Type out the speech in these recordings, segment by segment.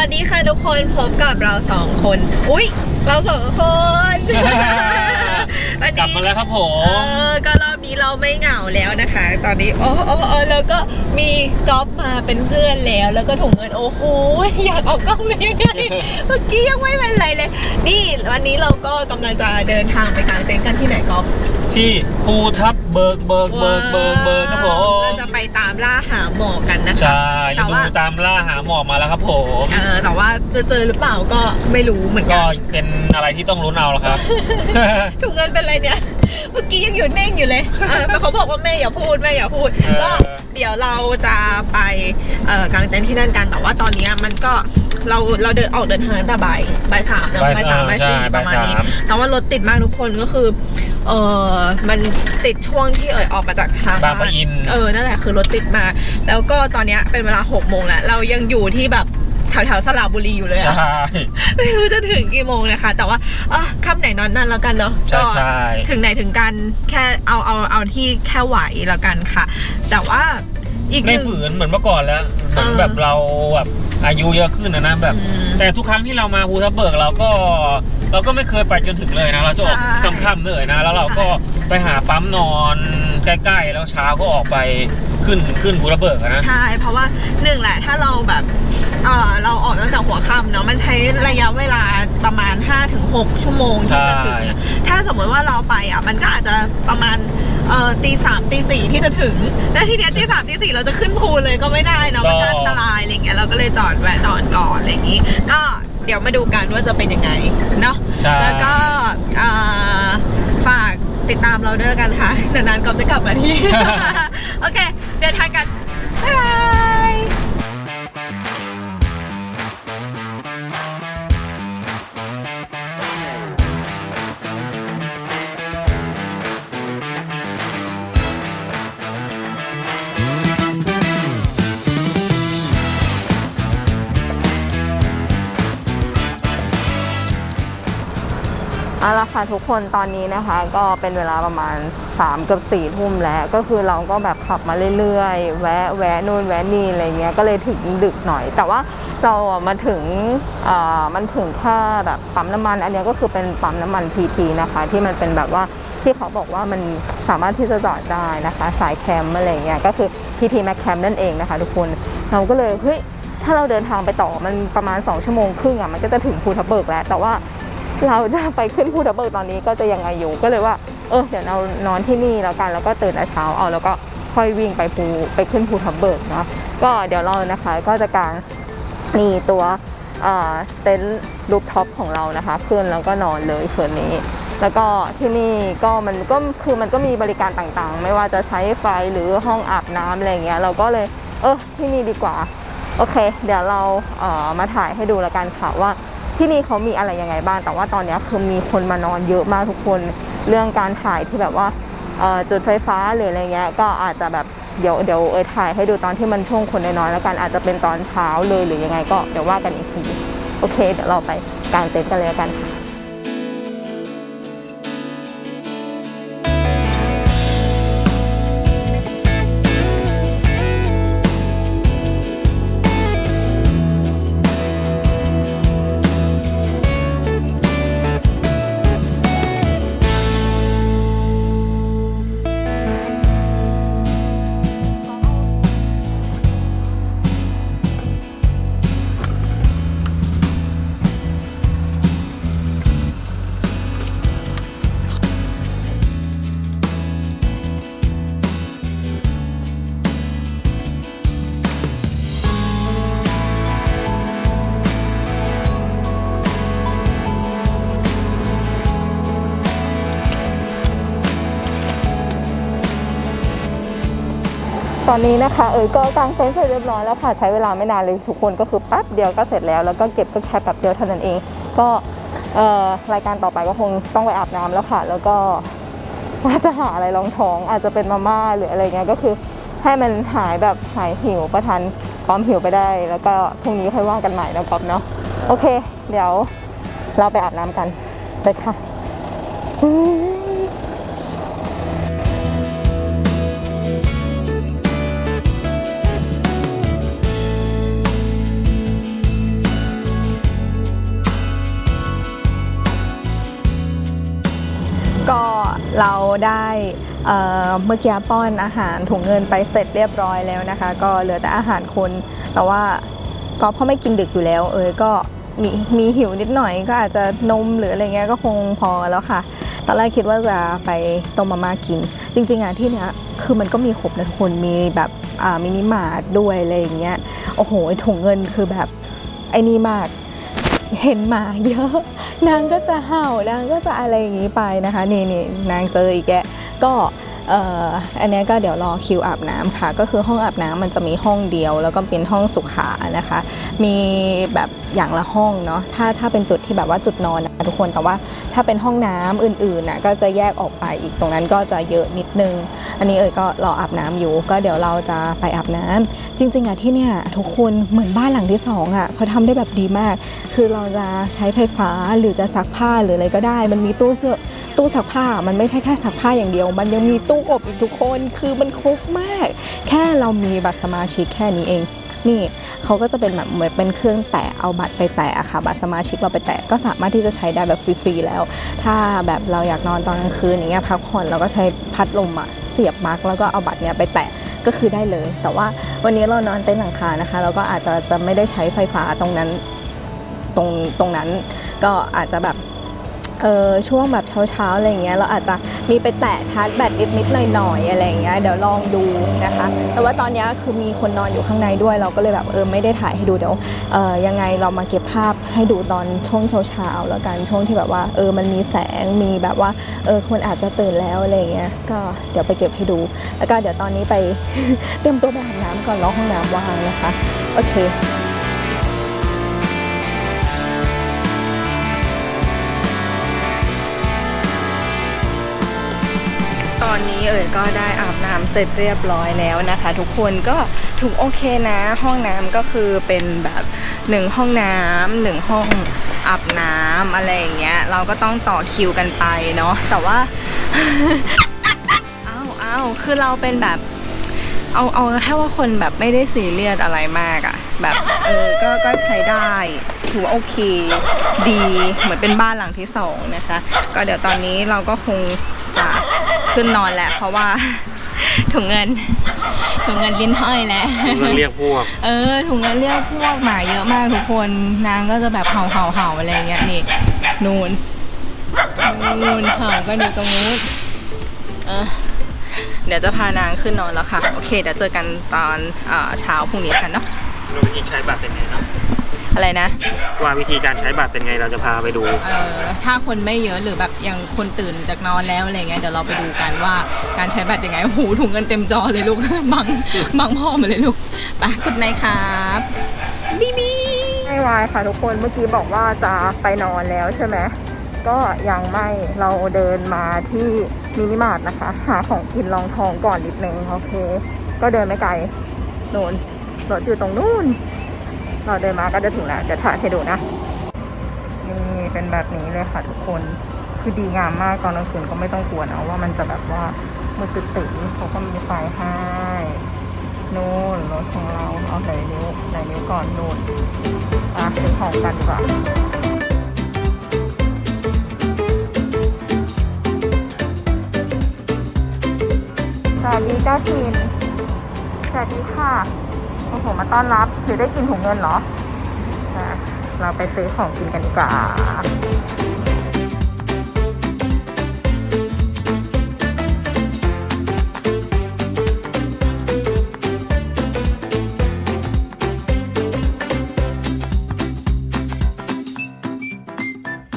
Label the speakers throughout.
Speaker 1: วัสดีค่ะทุกคนพบกับเราสองคน อุ๊ยเราสองคนวัน
Speaker 2: กลับ
Speaker 1: นี้
Speaker 2: มาแล้วครับผ
Speaker 1: เอ
Speaker 2: ม
Speaker 1: อก็รอบนี้เราไม่เหงาแล้วนะคะ ตอนนี้โอ้โอ้โอ้แล้วก็มีก๊อฟมาเป็นเพื่อนแล้ว แล้วก็ถุงเงินโอ้โหอยากเอากล้องเลยยังไงเมื่อกี้ยังไม่เป็นไรเลย นี่วันนี้เราก็กำลังจะเดินทางไปกางเต็นท์กันที่ไหนก๊อฟ
Speaker 2: ที่ภูทับเบิกเบิกเบิกเบิกเบิกครับผม
Speaker 1: เราจะไปตามล่าหาหมอกกันนะคะ
Speaker 2: ใช่
Speaker 1: แต่
Speaker 2: ฤดู
Speaker 1: ว่า
Speaker 2: ตามล่าหาหมอกมาแล้วครับผม
Speaker 1: เออแต่ว่าจะเจอหรือเปล่าก็ไม่รู้เหมือนกั
Speaker 2: ก็
Speaker 1: น
Speaker 2: เป็นอะไรที่ต้องลุ้นเอาแล้วครับ
Speaker 1: ถุงเงินเป็นไรเนี่ย เมื่อกี้ยังอยู่นิ่งอยู่เลยเออเขาบอกว่าแม่อย่าพูดแม่อย่าพูด
Speaker 2: เออ
Speaker 1: ก็เดี๋ยวเราจะไปเอ่อกางเต็นท์ที่นั่นกัน แต่ว่าตอนนี้มันก็เราเราเดินออกเดินทางตั้งแต่บ่ายบ่ายสามนะบ่ายสามบ่ายสี่ประมาณนี้แต่ว่ารถติดมากทุกคนก็คือ เออมันติดช่วงที่เอ่ยออกมาจากทาง
Speaker 2: บางปะอิน
Speaker 1: เออ นั่นแหละคือรถติดมากแล้วก็ตอนเนี้ยเป็นเวลาหกโมงแล้ว เรายังอยู่ที่แบบ แถวแถวๆสระบุรีอยู่เลยอะ
Speaker 2: ใช่
Speaker 1: ไม่รู้จะถึงกี่โมงนะคะ แต่ว่าเออค่ำไหนนอนนั่นแล้วกันเนาะ
Speaker 2: ใช่
Speaker 1: ก็
Speaker 2: ใช่
Speaker 1: ถึงไหนถึงกันแค่เอาเอาเอาที่แค่ไหวแล้วกันค่ะ แต่ว่าอีกห
Speaker 2: ไม่
Speaker 1: นึ่ง
Speaker 2: ฝืนเหมือนเมื่อก่อนแล้วเหมือน
Speaker 1: เออ
Speaker 2: แบบเราแบบอายุเยอะขึ้นนะนะแบบ
Speaker 1: อืม
Speaker 2: แต่ทุกครั้งที่เรามาภูทับเบิกเราก็ เราก็ไม่เคยไปจนถึงเลยนะ เราจะออก
Speaker 1: ใช่
Speaker 2: ค่ำๆเลยนะ แล้วเราก็ไปหาปั๊มนอนใกล้ๆ แล้วเช้าก็ออกไปขึ้นขึ้นภูทับเบิกอะนะ
Speaker 1: ใช่เพราะว่าหนึ่งแหละถ้าเราแบบ เออเราออกตั้งแต่หัวค่ำเนาะมันใช้ระยะเวลาประมาณ 5-6 ชั่วโมงที่จะถึงอะถ้าสมมติว่าเราไปอะมันก็อาจจะประมาณเอ่อตีสามตีสี่ที่จะถึงแต่ทีเนี้ยตีสามตีสี่เราจะขึ้นภูเลยก็ไม่ได้เนาะมันก็อันตรายอะไรเงี้ยเราก็เลยจอดแวะนอนก่อนอะไรอย่างงี้ ก็เดี๋ยวมาดูกันว่าจะเป็นยังไงเนาะ
Speaker 2: ใช่
Speaker 1: แล้วก็เอ่อฝากติดตามเราด้วยแล้วกันค่ะนานๆก็จะกลับมาที่ โอเค เดินทางกัน บ๊ายบาย เอาละค่ะทุกคนตอนนี้นะคะ ก็เป็นเวลาประมาณ3กับ4ทุ่มแล้วก็คือเราก็แบบขับมาเรื่อยๆ แวะแวะนู่นแวะนี่อะไรเงี้ยก็เลยถึงดึกหน่อย แต่ว่าเราอะมาถึงอ่ามันถึงแค่แบบปั๊มน้ำมัน อันนี้ก็คือเป็นปั๊มน้ำมันพีทีนะคะ ที่มันเป็นแบบว่าที่เขาบอกว่ามันสามารถที่จะจอดได้นะคะ สายแคมอะไรเงี้ยก็คือ PT Max Camp นั่นเองนะคะ ทุกคนเราก็เลยเฮ้ยถ้าเราเดินทางไปต่อมันประมาณ 2 ชั่วโมงครึ่งอะมันก็จะถึงภูทับเบิกแล้วแต่ว่า เราจะไปขึ้นภูทับเบิกตอนนี้ก็จะยังไงอยู่ก็เลยว่า เออเดี๋ยวเรานอนที่นี่แล้วกันแล้วก็ตื่นแต่เช้าเอาแล้วก็ค่อยวิ่งไปภูไปขึ้นภูทับเบิกเนาะก็เดี๋ยวเรานะคะก็จะกางนี่ตัวเต็นท์รูปท็อปของเรานะคะขึ้นแล้วก็นอนเลยคืนนี้ แล้วก็ที่นี่ก็มันก็คือมันก็มีบริการต่างๆ ไม่ว่าจะใช้ไฟหรือห้องอาบน้ำอะไรเงี้ยเราก็เลยเออที่นี่ดีกว่า โอเค เดี๋ยวเราเออมาถ่ายให้ดูแล้วกันค่ะว่า ที่นี่เขามีอะไรยังไงบ้าง แต่ว่าตอนนี้คือมีคนมานอนเยอะมากทุกคน เรื่องการถ่ายที่แบบว่าจุดไฟฟ้าหรืออะไรเงี้ย ก็อาจจะแบบเดี๋ยวเดี๋ยวเออถ่ายให้ดูตอนที่มันช่วงคนน้อยๆแล้วกันอาจจะเป็นตอนเช้าเลยหรือยังไงก็เดี๋ยวว่ากันอีกที โอเค เดี๋ยวเราไปกางเต็นท์กันเลยกันค่ะ ตอนนี้นะคะเอ๋ยก็กางเต็นท์เสร็จเรียบร้อยแล้วค่ะใช้เวลาไม่นานเลยทุกคนก็คือแป๊บเดียวก็เสร็จแล้ว แล้วก็เก็บก็แค่แป๊บเดียวเท่านั้นเอง ก็เอ่อรายการต่อไปก็คงต้องไปอาบน้ำแล้วค่ะ แล้วก็ว่าจะหาอะไรรองท้องอาจจะเป็นมาม่าหรืออะไรเงี้ยก็คือให้มันหายแบบหายหิวประทันความหิวไปได้ แล้วก็พรุ่งนี้ค่อยว่ากันใหม่นะก๊อฟเนาะโอเค เดี๋ยวเราไปอาบน้ำกันเลยค่ะ
Speaker 3: ได้เมื่อกี้ป้อนอาหารถุงเงินไปเสร็จเรียบร้อยแล้วนะคะ ก็เหลือแต่อาหารคน แต่ว่าก็เพราะไม่กินดึกอยู่แล้ว เอยก็มีมีหิวนิดหน่อยก็อาจจะนมหรืออะไรเงี้ยก็คงพอแล้วค่ะ ตอนแรกคิดว่าจะไปต้มมาม่ากิน จริง ๆอะที่เนี้ยคือมันก็มีครบนะทุกคนมีแบบมินิมาร์ทด้วยอะไรอย่างเงี้ยโอ้โหถุงเงินคือแบบไอ้นี่มาก เห็นหมาเยอะ นางก็จะเห่านางก็จะอะไรอย่างนี้ไปนะคะ นี่นี่นางเจออีกแกะก็ อันนี้ก็เดี๋ยวรอคิวอาบน้ำค่ะ ก็คือห้องอาบน้ำมันจะมีห้องเดียว แล้วก็เป็นห้องสุขานะคะ มีแบบอย่างละห้องเนาะถ้าถ้าเป็นจุดที่แบบว่าจุดนอนนะทุกคนแต่ว่าถ้าเป็นห้องน้ำอื่นๆนะก็จะแยกออกไปอีกตรงนั้นก็จะเยอะนิดนึง อันนี้เอ่ยก็รออาบน้ำอยู่ ก็เดี๋ยวเราจะไปอาบน้ำจริง ๆอะที่เนี่ยทุกคนเหมือนบ้านหลังที่สองอะเขาทำได้แบบดีมาก คือเราจะใช้ไฟฟ้าหรือจะซักผ้าหรืออะไรก็ได้ มันมีตู้เสื้อตู้ซักผ้ามันไม่ใช่แค่ซักผ้าอย่างเดียว มันยังมีตู้อบอีกทุกคนคือมันครบมาก แค่เรามีบัตรสมาชิกแค่นี้เองนี่เขาก็จะเป็นแบบเหมือนเป็นเครื่องแตะเอาบัตรไปแตะอะค่ะ บัตรสมาชิกเราไปแตะก็สามารถที่จะใช้ได้แบบฟรีๆแล้ว ถ้าแบบเราอยากนอนตอนกลางคืนอย่างเงี้ยพักผ่อนเราก็ใช้พัดลมอะเสียบปลั๊กแล้วก็เอาบัตรเนี้ยไปแตะก็คือได้เลย แต่ว่าวันนี้เรานอนเต็นท์หลังคานะคะ เราก็อาจจะจะไม่ได้ใช้ไฟฟ้าตรงนั้นตรงตรงนั้น ก็อาจจะแบบ เออช่วงแบบเช้าๆอะไรเงี้ยเราอาจจะมีไปแตะชาร์จแบตนิดๆหน่อยๆอะไรเงี้ยเดี๋ยวลองดูนะคะ แต่ว่าตอนนี้คือมีคนนอนอยู่ข้างในด้วย เราก็เลยแบบเออไม่ได้ถ่ายให้ดูเดี๋ยวเออยังไงเรามาเก็บภาพให้ดูตอนช่วงเช้าๆแล้วกันช่วงที่แบบว่าเออมันมีแสงมีแบบว่าเออคนอาจจะตื่นแล้วอะไรเงี้ยก็เดี๋ยวไปเก็บให้ดู แล้วก็เดี๋ยวตอนนี้ไปเตรียมตัวไปอาบน้ำก่อนรอห้องน้ำว่างนะคะโอเค อนนี้เอ๋ยก็ได้อาบน้ำเสร็จเรียบร้อยแล้วนะคะ ทุกคนก็ถูกโอเคนะ ห้องน้ำก็คือเป็นแบบหนึ่งห้องน้ำหนึ่งห้องอาบน้ำอะไรอย่างเงี้ย เราก็ต้องต่อคิวกันไปเนาะแต่ว่าอ้าวอ้าวคือเราเป็นแบบเอาเอาแค่ว่าคนแบบไม่ได้ซีเรียสอะไรมากอะแบบเออก็ก็ใช้ได้ถือว่าโอเค ดีเหมือนเป็นบ้านหลังที่สองนะคะ ก็เดี๋ยวตอนนี้เราก็คงจะ ขึ้นนอนแหละเพราะว่าถุงเงินถุงเงินลิ้นห้อยแล้ว
Speaker 2: เรื่องเรียกพวก
Speaker 3: เออถุงเงินเรียกพวกหมาเยอะมากทุกคนนางก็จะแบบเห่าเห่าเห่าอะไรเงี้ยนี่นูนนูนเห่าก็อยู่ตรงนู้นเออเดี๋ยวจะพานางขึ้นนอนแล้วค่ะ โอเคเดี๋ยวเจอกันตอนเอ่อเช้าพรุ่งนี้กันเนาะ
Speaker 2: รู้วิธีใช้บัตรเป็นไงเนาะ
Speaker 3: อะไรนะ
Speaker 2: ว่าวิธีการใช้บัตรเป็นไงเราจะพาไปดู
Speaker 3: เออถ้าคนไม่เยอะหรือแบบยังคนตื่นจากนอนแล้วอะไรเงี้ยเดี๋ยวเราไปดูกันว่าการใช้บัตรยังไงโอ้โหถุงเงินเต็มจอเลยลูก บังบังพ่อมาเลยลูกไปกุดไนครับบีบี
Speaker 1: ไม่วายค่ะทุกคน เมื่อกี้บอกว่าจะไปนอนแล้วใช่ไหม ก็ยังไม่ เราเดินมาที่มินิมาร์ทนะคะ หาของกินรองท้องก่อนนิดนึงโอเค ก็เดินไม่ไกล โน่นรถอยู่ตรงนู้น เราเดินมาก็จะถึงแล้วจะถ่ายให้ดูนะนี่เป็นแบบนี้เลยค่ะทุกคนคือดีงามมากตอนกลางคืนก็ไม่ต้องกลัวนะว่ามันจะแบบว่ามืดตื่นเขาก็มีไฟให้นู่นรถของเราเอาไหนนิ้วไหนนิ้วก่อนนู่นอะซื้อของกันดีกว่าสวัสดีเจ้าทินสวัสดีค่ะ โอ้โหมาต้อนรับหรือได้กินถุงเงินเหรออะเราไปซื้อของกินกันดีกว่า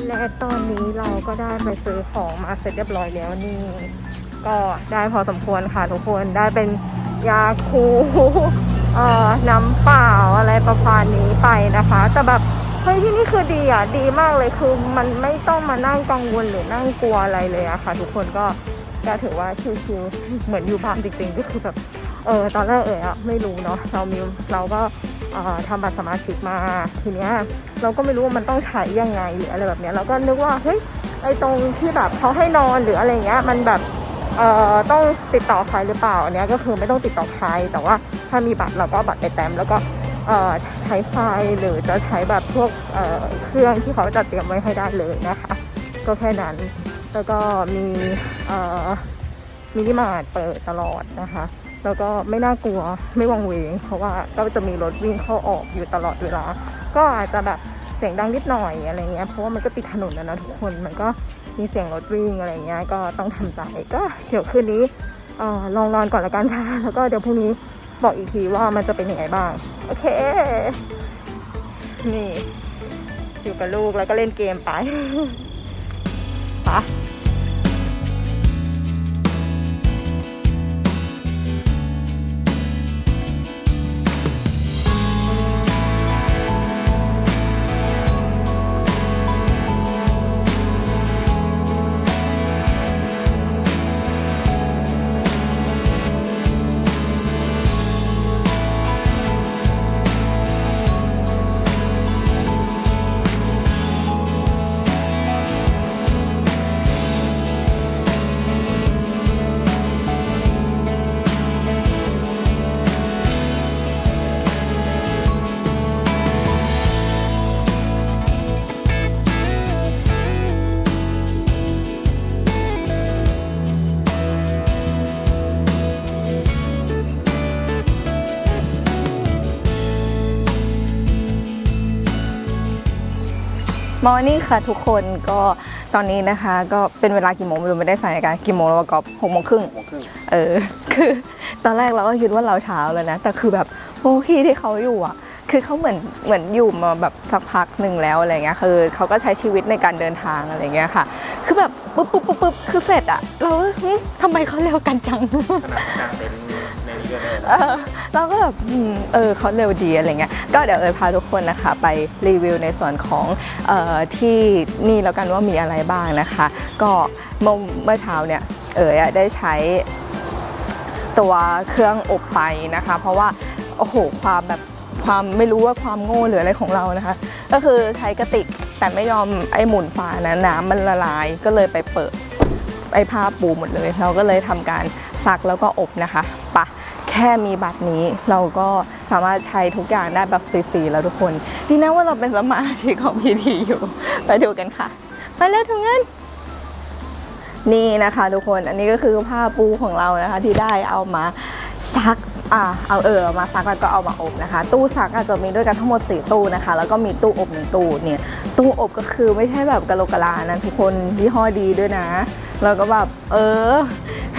Speaker 1: และตอนนี้เราก็ได้ไปซื้อของมาเสร็จเรียบร้อยแล้วนี่ ก็ได้พอสมควรค่ะทุกคนได้เป็นยาคู เอ่อน้ำเปล่าอะไรประมาณนี้ไปนะคะ แต่แบบเฮ้ยที่นี่คือดีอะดีมากเลยคือมันไม่ต้องมานั่งกังวลหรือนั่งกลัวอะไรเลยอะค่ะ ทุกคนก็ก็ถือว่าชิวๆเหมือนอยู่บ้านจริงๆก็คือแบบเออตอนแรกเอ๋อะไม่รู้เนาะเรามีเราก็ทำบัตรสมาชิกมาทีเนี้ยเราก็ไม่รู้ว่ามันต้องใช้ยังไงหรืออะไรแบบเนี้ยเราก็นึกว่าเฮ้ยไอตรงที่แบบเขาให้นอนหรืออะไรเงี้ยมันแบบ เอ่อต้องติดต่อใครหรือเปล่าอันนี้ก็คือไม่ต้องติดต่อใคร แต่ว่าถ้ามีบัตรเราก็บัตรไปแต้มแล้วก็เอ่อใช้ไฟหรือจะใช้แบบพวกเอ่อเครื่องที่เขาจัดเตรียมไว้ให้ได้เลยนะคะ ก็แค่นั้นแล้วก็มีเอ่อมินิมาร์ทเปิดตลอดนะคะ แล้วก็ไม่น่ากลัวไม่วังเวง เพราะว่าก็จะมีรถวิ่งเข้าออกอยู่ตลอดเวลา ก็อาจจะแบบ สียงดังนิดหน่อยอะไรเงี้ยเพราะว่ามันก็ติดถนนนะนะทุกคนมันก็มีเสียงรถวิ่งอะไรเงี้ยก็ต้องทำใจก็เดี๋ยวคืนนี้เอ่อลองนอนก่อนละกันค่ะแล้วก็เดี๋ยวพรุ่งนี้บอกอีกทีว่ามันจะเป็นยังไงบ้าง โอเค นี่ อยู่กับลูกแล้วก็เล่นเกมไปไปะ
Speaker 3: มอร์นิ่งค่ะทุกคนก็ตอนนี้นะคะก็เป็นเวลากี่โมงไม่รู้ไม่ได้ใส่นาฬิกากี่โมงแล้ววะกอฟหกโมงครึ่ง
Speaker 2: โมงครึ่ง
Speaker 3: เออ คือตอนแรกเราก็คิดว่าเราเช้าแล้วนะ แต่คือแบบพวกพี่ที่เขาอยู่อะ คือเขาเหมือนเหมือนอยู่มาแบบสักพักหนึ่งแล้วอะไรเงี้ย คือเขาก็ใช้ชีวิตในการเดินทางอะไรเงี้ยค่ะ คือแบบปุ๊บปุ๊บปุ๊บปุ๊บคือเสร็จอะ เราก็หึทำไมเขาเร็วกันจัง
Speaker 2: ขนาดกลางเต็นท์ในนี้ก็ได้
Speaker 3: เออเราก็แบบอืมเออเขาเร็วดีอะไรเงี้ยก็เดี๋ยวเอยพาทุกคนนะคะ ไปรีวิวในส่วนของเอ่อที่นี่แล้วกันว่ามีอะไรบ้างนะคะ ก็เมื่อเมื่อเช้าเนี่ยเอยอะได้ใช้ตัวเครื่องอบไฟนะคะ เพราะว่าโอ้โหความแบบความไม่รู้ว่าความโง่หรืออะไรของเรานะคะ ก็คือใช้กระติกแต่ไม่ยอมไอ้หมุนฝานะน้ำมันละลายก็เลยไปเปิดไอ้ผ้าปูหมดเลย เราก็เลยทำการซักแล้วก็อบนะคะปะ แค่มีบัตรนี้เราก็สามารถใช้ทุกอย่างได้แบบฟรีๆแล้วทุกคนดีนะว่าเราเป็นสมาชิกของพีทีอยู่ไปดูกันค่ะ ไปเร็วถึงเงินนี่นะคะทุกคนอันนี้ก็คือผ้าปูของเรานะคะ ที่ได้เอามาซักอ่าเอาเออมาซักแล้วก็เอามาอบนะคะ ตู้ซักอาจจะมีด้วยกันทั้งหมด 4 ตู้นะคะ แล้วก็มีตู้อบหนึ่งตู้เนี่ยตู้อบก็คือไม่ใช่แบบกะโลกกะลานะทุกคนยี่ห้อดีด้วยนะ แล้วก็แบบเออ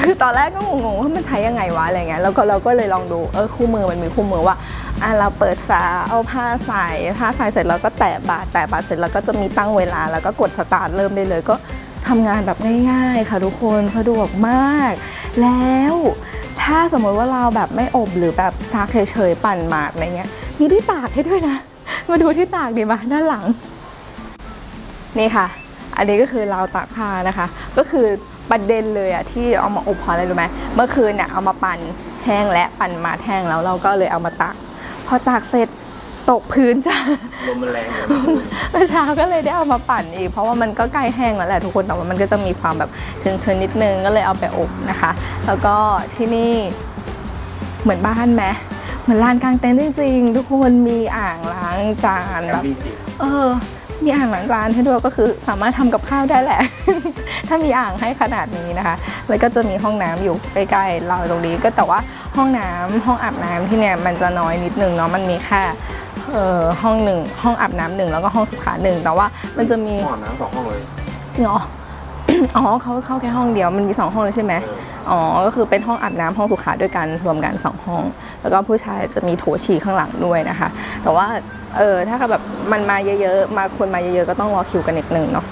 Speaker 3: คือตอนแรกก็งงๆว่ามันใช้ยังไงวะอะไรเงี้ยแล้วก็เราก็เลยลองดูเออคู่มือมันมีคู่มือว่าอะเราเปิดฝาเอาผ้าใส่ผ้าใส่เสร็จแล้วก็แตะบาดแตะบาดเสร็จแล้วก็จะมีตั้งเวลา แล้วก็กดสตาร์ทเริ่มได้เลย ก็ทำงานแบบง่าย ๆ ค่ะทุกคนสะดวกมาก แล้วถ้าสมมติว่าเราแบบไม่อบหรือแบบซักเฉยๆปั่นหมาดอะไรเงี้ยมีที่ตากให้ด้วยนะ มาดูที่ตากดีมาด้านหลัง นี่ค่ะ อันนี้ก็คือราวตากผ้านะคะ ก็คือประเด็นเลยอะที่เอามาอบเพราะอะไรรู้ไหมเมื่อคืนเนี่ยเอามาปั่นแห้งและปั่นมาแห้งแล้วเราก็เลยเอามาตากพอตากเสร็จตกพื้นจ้ะ
Speaker 2: ลมมันแรงเลย
Speaker 3: เมื่อเช้าก็เลยได้เอามาปั่นอีก เพราะว่ามันก็ใกล้แห้งแล้วแหละทุกคนแต่ว่ามันก็จะมีความแบบชื้นๆนิดนึงก็เลยเอาไปอบนะคะ แล้วก็ที่นี่เหมือนบ้านไหมเหมือนลานกลางเต็นท์จริงๆ ทุกคนมีอ่างล้างจาน
Speaker 2: แอ
Speaker 3: แบ
Speaker 2: บบวิ่งจริง
Speaker 3: เออ มีอ่างล้างจานให้ด้วยก็คือสามารถทำกับข้าวได้แหละ ถ้ามีอ่างให้ขนาดนี้นะคะ แล้วก็จะมีห้องน้ำอยู่ใกล้ๆเราตรงนี้ก็แต่ว่าห้องน้ำห้องอาบน้ำที่เนี่ยมันจะน้อยนิดนึงเนาะมันมีแค่เอ่อห้องหนึ่งห้องอาบน้ำหนึ่งแล้วก็ห้องสุขาหนึ่งแต่ว่ามันจะมี
Speaker 2: ห้องอาบน้ำสองห้องเลย
Speaker 3: จริงเหรออ๋อเขาเข้าแค่ห้องเดียวมันมีสองห้องเลยใช่ไหม
Speaker 2: เออ
Speaker 3: อ๋อก็คือเป็นห้องอาบน้ำห้องสุขาด้วยกันรวมกันสองห้อง แล้วก็ผู้ชายจะมีโถฉี่ข้างหลังด้วยนะคะ แต่ว่า เออถ้าแบบมันมาเยอะๆ มาคนมาเยอะๆ ก็ต้องรอคิวกันอีกหนึ่งเนาะ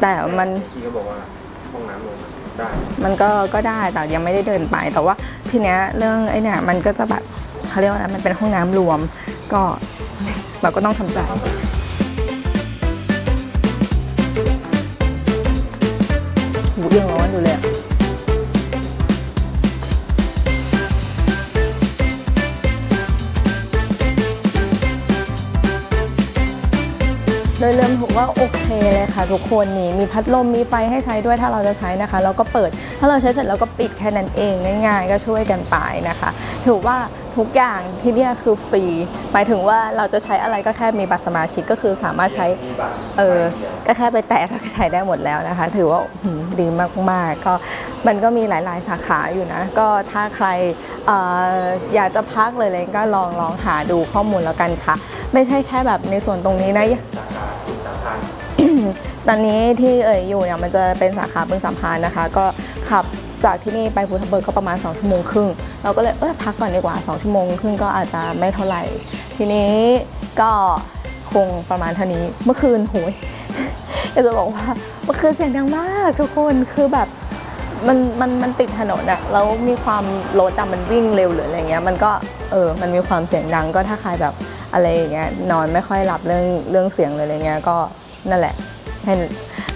Speaker 3: แต่มัน
Speaker 2: พี่ก็บอกว่าห้องน้ำลงได้
Speaker 3: มันก็ก็ได้แต่ยังไม่ได้เดินไปแต่ว่าทีเนี้ยเรื่องไอ้เนี่ยมันก็จะแบบเขาเรียกว่าอะไรมันเป็นห้องน้ำรวม ก็เราก็ต้องทำใจหูยังร้อนอยู่เลยอะ วมถือว่าโอเคเลยค่ะทุกคนนี่มีพัดลมมีไฟให้ใช้ด้วยถ้าเราจะใช้นะคะแล้วก็เปิด ถ้าเราใช้เสร็จแล้วก็ปิดแค่นั้นเองง่าย ๆ ก็ช่วยกันไปนะคะ ถือว่าทุกอย่างที่เนี่ยคือฟรีหมายถึงว่าเราจะใช้อะไรก็แค่มีบัตรสมาชิกก็คือสามารถใช้เออก็แค่ไปแตะก็ใช้ได้หมดแล้วนะคะ ถือว่าหืมดีมากๆ ก็มันก็มีหลายๆสาขาอยู่นะ ก็ถ้าใครเอออยากจะพักเลยเลยก็ลองลองหาดูข้อมูลแล้วกันค่ะ ไม่ใช่แค่แบบในส่วนตรงนี้นะ ตอนนี้ที่เอ่ยอยู่เนี่ยมันจะเป็นสาขาบึงสามพรานนะคะ ก็ขับจากที่นี่ไปภูทับเบิกก็ประมาณ2ชั่วโมงครึ่งเราก็เลยเออพักก่อนดีกว่า 2 ชั่วโมงครึ่งก็อาจจะไม่เท่าไหร่ ทีนี้ก็คงประมาณเท่านี้เมื่อคืนโหยอยากจะบอกว่าเมื่อคืนเสียงดังมากทุกคนคือแบบมันมันมันติดถนนอะแล้วมีความรถอะมันวิ่งเร็วหรืออะไรเงี้ยมันก็เออมันมีความเสียงดังก็ถ้าใครแบบอะไรอย่างเงี้ยนอนไม่ค่อยหลับเรื่องเรื่องเสียงเลยอะไรเงี้ยก็นั่นแหละ ให้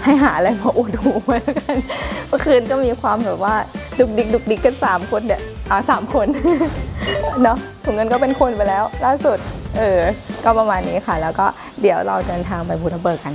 Speaker 3: ให้หาอะไรมาอุดหูไว้แล้วกัน เมื่อคืนก็มีความแบบว่าดุกดิกดุกดิกกันสามคนเนี่ยอ่าสามคนเนาะถุงเงินก็เป็นคนไปแล้ว ล่าสุด เออ ก็ประมาณนี้ค่ะ แล้วก็เดี๋ยวเราเดินทางไปบูทเบิร์กกัน